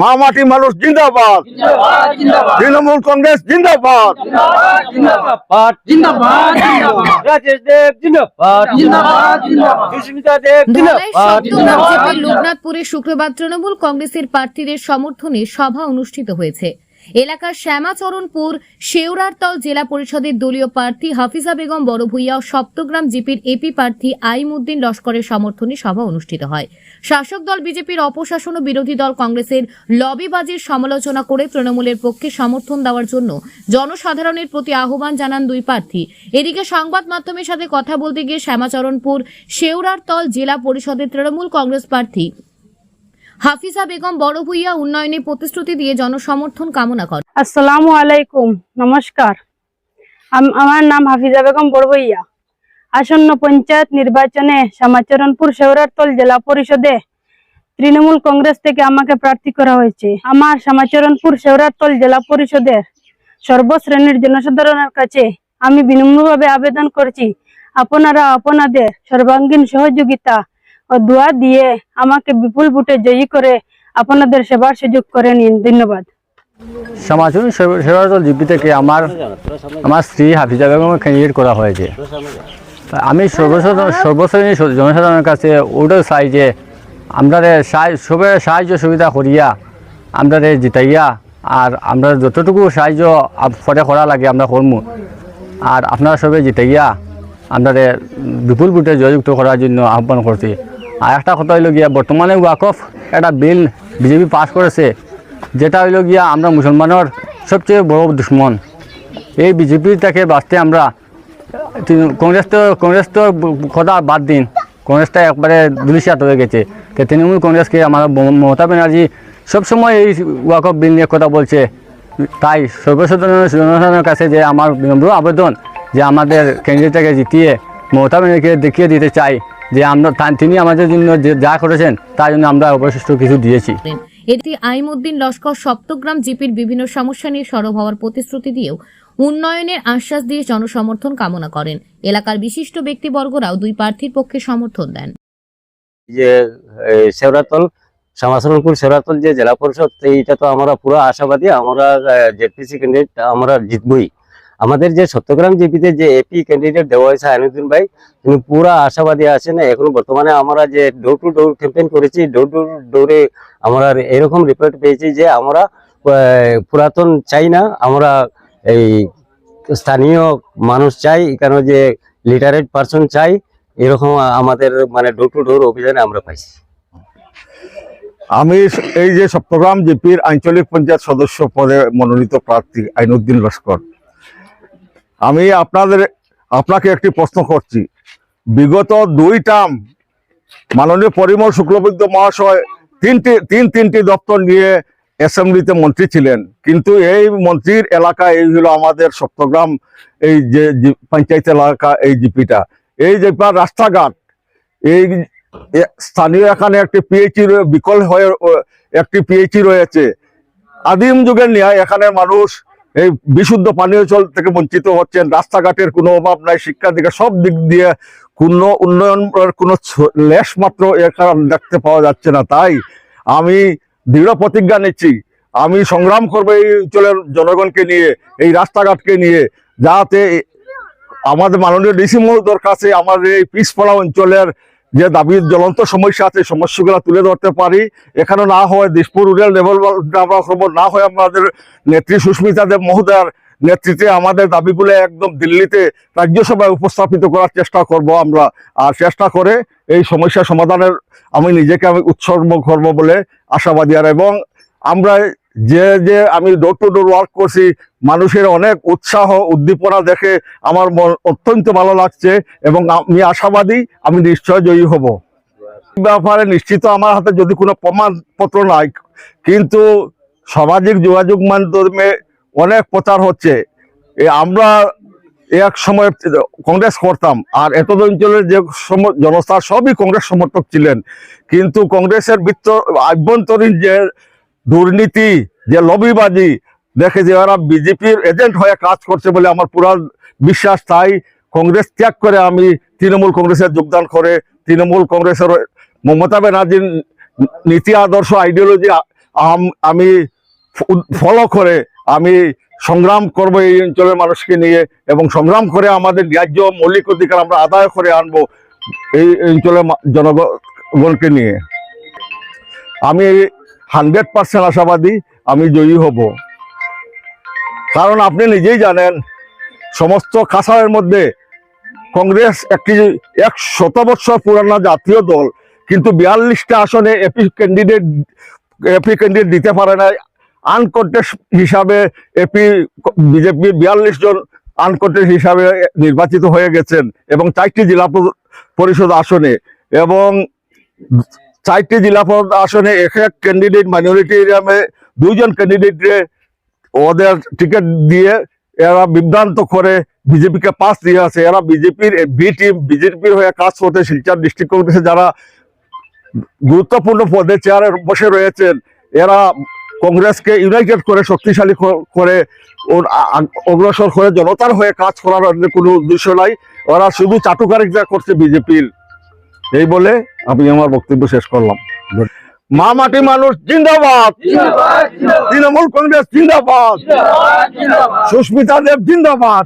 মা মাটি মানুষ জিন্দাবাদ। তৃণমূল কংগ্রেস জিন্দাবাদ। রাজেশ দেব লোকনাথপুরে শুক্রবার তৃণমূল কংগ্রেসের প্রার্থীদের সমর্থনে সভা অনুষ্ঠিত হয়েছে। এলাকার শ্যামাচরণপুর শেওরারতল জেলা পরিষদের দলীয় প্রার্থী হাফিজা বেগম বড়ভূইয়া ও সপ্তগ্রাম জিপির এপি প্রার্থী আইমুদ্দিন লস্করের সমর্থনে সভা অনুষ্ঠিত হয়। শাসক দল বিজেপির অপশাসন ও বিরোধী দল কংগ্রেসের লবিবাজির সমালোচনা করে তৃণমূলের পক্ষে সমর্থন দেওয়ার জন্য জনসাধারণের প্রতি আহ্বান জানান দুই প্রার্থী। এদিকে সংবাদ মাধ্যমের সাথে কথা বলতে গিয়ে শ্যামাচরণপুর শেওরারতল জেলা পরিষদের তৃণমূল কংগ্রেস প্রার্থী হাফিজা বেগম বড় ভূইয়া উন্নয়নে প্রতিশ্রুতি দিয়ে জনসমর্থন কামনা করেন। আসসালামু আলাইকুম, নমস্কার। আম- আমার নাম হাফিজা বেগম বড় বড়বইয়া আসন্ন পঞ্চায়েত নির্বাচনে শ্যামাচরণপুর শেওরারতল জেলা পরিষদে তৃণমূল কংগ্রেস থেকে আমাকে প্রার্থী করা হয়েছে। আমার শ্যামাচরণপুর শেওরারতল জেলা পরিষদের সর্বশ্রেণীর জনসাধারণের কাছে আমি বিনম্রভাবে আবেদন করছি, আপনারা, আপনাদের সর্বাঙ্গীন সহযোগিতা ও দোয়া দিয়ে আমাকে বিপুল ভোটে জয়ী করে আপনাদের সেবার সুযোগ করে নিন। ধন্যবাদ। সমাজন সেবাদল জিপি থেকে আমার আমার স্ত্রী হাফিজা বেগমকে ক্যান্ডিডেট করা হয়েছে। আমি সর্বসাধারণ সর্বশ্রেণী জনসাধারণের কাছে ওটাও চাই যে আমরা সবের সাহায্য সুবিধা করিয়া আমরা জিতাইয়া আর আমরা যতটুকু সাহায্য পরে করা লাগে আমরা করমু। আর আপনারা সবে জিতাইয়া আমরা বিপুল ভোটে জয়যুক্ত করার জন্য আহ্বান করছি। আর একটা কথা হইল গিয়া, বর্তমানে ওয়াকফ একটা বিল বিজেপি পাস করেছে, যেটা হইল গিয়া আমরা মুসলমানের সবচেয়ে বড় দুশ্মন। এই বিজেপির থেকে বাঁচতে আমরা কংগ্রেস তো কংগ্রেস তো কথা বাদ দিন, কংগ্রেসটা একবারে দুলিশাত হয়ে গেছে। তো তৃণমূল কংগ্রেসকে আমার মমতা ব্যানার্জি সবসময় এই ওয়াকফ বিল নিয়ে কথা বলছে। তাই সর্বসাধারণ জনসাধারণের কাছে যে আমার বিনম্র আবেদন যে আমাদের ক্যান্ডিডেটটাকে জিতিয়ে মমতা ব্যানার্জিকে দেখিয়ে দিতে চাই। যে আমরা তিনি আমাদের জন্য যে যা করেছেন তার জন্য আমরা অবশিষ্ট কিছু দিয়েছি। এটি আইমুদ্দিন লস্কর সপ্তগ্রাম জিপির বিভিন্ন সমস্যা নিয়ে সরব হওয়ার প্রতিশ্রুতি দিয়েও উন্নয়নের আশ্বাস দিয়ে জনসমর্থন কামনা করেন। এলাকার বিশিষ্ট ব্যক্তিবর্গরাও দুই প্রার্থীর পক্ষে সমর্থন দেন। যে এই, শেওড়াতল শ্যামাচরণপুর শেওড়াতল যে জেলা পরিষদ এইটা তো আমরা পুরো আশাবাদী আমরা জেডপিসি ক্যান্ডিডেট আমরা জিতবই। আমাদের যে সত্যগ্রাম জিপিতে যে এপি ক্যান্ডিডেট দেওয়া হয়েছে আইনুদ্দিন ভাই, তিনি পুরো আশাবাদী আছেন, এখন বর্তমানে আমরা যে ডোর টু ডোর ক্যাম্পেইন করেছি ডোর টু ডোরে আমরা এরকম রিপোর্ট পেয়েছি যে আমরা পুরাতন চাই না, আমরা এই স্থানীয় মানুষ চাই এখানে যে লিটারেট পার্সন চাই, এরকম আমাদের মানে ডোর টু ডোর অভিযানে আমরা পাইছি। আমি এই যে চট্টগ্রাম জিপির আঞ্চলিক পঞ্চায়েত সদস্য পদে মনোনীত প্রার্থী আইনুদ্দিন লস্কর আমি আপনাদের, আপনাকে একটি প্রশ্ন করছি। বিগত দুই টার্ম মাননীয় পরিমল শুক্লবৈদ্য মহাশয় তিনটি, তিন তিনটি দপ্তর নিয়ে অ্যাসেম্বলিতে মন্ত্রী ছিলেন। কিন্তু এই মন্ত্রীর এলাকা এই হলো আমাদের সপ্তগ্রাম, এই যে পঞ্চায়েত এলাকা, এই জিপিটা। এই যে রাস্তাঘাট, এই স্থানীয় এখানে একটি পিএইচি বিকল হয়ে একটি পিএইচি রয়েছে। আদিম যুগের ন্যায় এখানে মানুষ এই বিশুদ্ধ পানীয় জল থেকে বঞ্চিত হচ্ছেন। রাস্তাঘাটের কোনো অভাব নাই শিক্ষার দিকে সব দিক দিয়ে কোনো উন্নয়নের কোনো লেশ মাত্র এখানে দেখতে পাওয়া যাচ্ছে না। তাই আমি দৃঢ় প্রতিজ্ঞা নিচ্ছি, আমি সংগ্রাম করব এই অঞ্চলের জনগণকে নিয়ে, এই রাস্তাঘাটকে নিয়ে, যাতে আমাদের মাননীয় ডিসি মহোদয়ের কাছে আমাদের এই পিছপড়া অঞ্চলের যে দাবির জ্বলন্ত সমস্যা আছে সমস্যাগুলো তুলে ধরতে পারি। এখানে না হয় দিসপুর রুরাল ডেভেলপমেন্ট না হয় আমাদের নেত্রী সুস্মিতা দেব মহোদয়ার নেতৃত্বে আমাদের দাবিগুলো একদম দিল্লিতে রাজ্যসভায় উপস্থাপিত করার চেষ্টা করব আমরা। আর চেষ্টা করে এই সমস্যা সমাধানের আমি নিজেকে আমি উৎসর্গ করব বলে আশাবাদী আর এবং আমরা যে যে আমি ডোর টু ডোর ওয়ার্ক করছি, মানুষের অনেক উৎসাহ, উদ্দীপনা দেখে আমার মন অত্যন্ত ভালো লাগছে এবং আমি আশাবাদী, আমি নিশ্চয় জয়ী হব। ব্যাপারে নিশ্চিত আমার হাতে যদি কোনো প্রমাণপত্র নাই, কিন্তু সামাজিক যোগাযোগ মাধ্যমে অনেক প্রচার হচ্ছে। আমরা এক সময় কংগ্রেস করতাম, আর এত অঞ্চলের যে জনতা সবই কংগ্রেস সমর্থক ছিলেন। কিন্তু কংগ্রেসের বৃত্ত, আভ্যন্তরীণ যে দুর্নীতি, যে লবিবাজি, দেখে যে ওরা বিজেপির এজেন্ট হয়ে কাজ করছে বলে আমার পুরা বিশ্বাস, তাই কংগ্রেস ত্যাগ করে আমি তৃণমূল কংগ্রেসে যোগদান করে তৃণমূল কংগ্রেসের মমতা ব্যানার্জির নীতি, আদর্শ আইডিওলজি আম- আমি ফলো করে আমি সংগ্রাম করব এই অঞ্চলের মানুষকে নিয়ে এবং সংগ্রাম করে আমাদের ন্যায্য মৌলিক অধিকার আমরা আদায় করে আনব এই অঞ্চলের জনগণকে নিয়ে। আমি হান্ড্রেড পার্সেন্ট আশাবাদী আমি জয়ী হব। কারণ আপনি নিজেই জানেন, সমস্ত কাছাড়ের মধ্যে কংগ্রেস একটি এক শত বছর পুরানো জাতীয় দল, কিন্তু বিয়াল্লিশটা আসনে এপি ক্যান্ডিডেট এপি ক্যান্ডিডেট দিতে পারে না আনকন্টেস্ট হিসাবে এপি বিজেপি বিয়াল্লিশ জন আনকন্টেস্ট হিসাবে নির্বাচিত হয়ে গেছেন এবং চারটি জেলা পরিষদ আসনে এবং চারটি জেলা পরিষদ আসনে এক এক ক্যান্ডিডেট মাইনরিটি এরিয়ামে দুইজন ক্যান্ডিডেটকে ওদের টিকিট দিয়ে এরা বিভ্রান্ত করে বিজেপিকে পাস দিয়ে আছে। এরা বিজেপির বি টিম বিজেপির হয়ে কাজ করতে শিলচর ডিস্ট্রিক্ট কংগ্রেসে যারা গুরুত্বপূর্ণ পদে চেয়ারে বসে রয়েছেন, এরা কংগ্রেসকে ইউনাইটেড করে, শক্তিশালী করে অগ্রসর করে জনতার হয়ে কাজ করার কোনো উদ্দেশ্য নাই। ওরা শুধু চাটুকারিতা করছে বিজেপির এই বলে আমি আমার বক্তব্য শেষ করলাম। মা মাটি মানুষ জিন্দাবাদ। তৃণমূল কংগ্রেস জিন্দাবাদ। সুস্মিতা দেব জিন্দাবাদ।